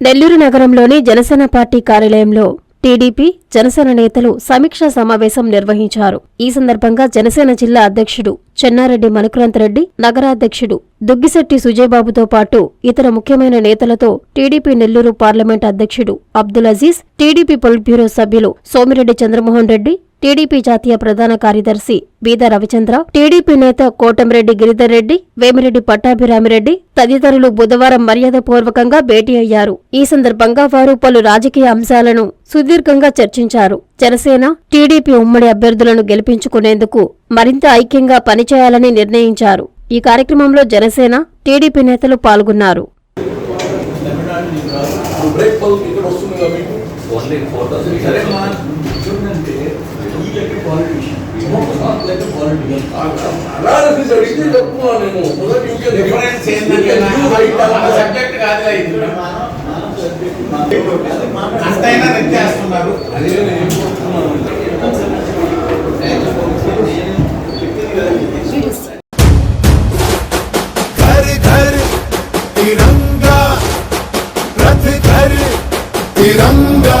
నెల్లూరు నగరంలోని జనసేన పార్టీ కార్యాలయంలో టీడీపీ జనసేన నేతలు సమీక్షా సమావేశం నిర్వహించారు. ఈ సందర్భంగా జనసేన జిల్లా అధ్యక్షుడు చెన్నారెడ్డి మనుకురంతరెడ్డి నగరాధ్యక్షుడు దుగ్గిశెట్టి సుజయబాబుతో పాటు ఇతర ముఖ్యమైన నేతలతో టీడీపీ నెల్లూరు పార్లమెంట్ అధ్యక్షుడు Abdul Aziz TDP politburo సభ్యులు సోమిరెడ్డి చంద్రమోహన్ రెడ్డి టీడీపీ జాతీయ ప్రధాన కార్యదర్శి బీద రవిచంద్ర టీడీపీ నేత కోటంరెడ్డి గిరిధర్ రెడ్డి వేమిరెడ్డి పట్టాభిరామిరెడ్డి తదితరులు బుధవారం మర్యాదపూర్వకంగా భేటీ అయ్యారు ఈ సందర్భంగా వారు పలు రాజకీయ అంశాలను సుదీర్ఘంగా చర్చించారు జనసేన టీడీపీ ఉమ్మడి అభ్యర్థులను గెలిపించుకునేందుకు మరింత ఐక్యంగా పనిచేయాలని నిర్ణయించారు ఈ కార్యక్రమంలో జనసేన టీడీపీ నేతలు పాల్గొన్నారు కదా మీకు? ఓన్లీ ఫోటోస్ సరే ఈ లెక్క పాలిటిషియన్ నాట్ అడిగితే చెప్తున్నా నేను. మొదటి డిఫరెన్స్ ఏంటంటే మన సబ్జెక్ట్ కాదుగా ఇది. అంతైనా నెట్టేస్తున్నారు అదే తిరంగా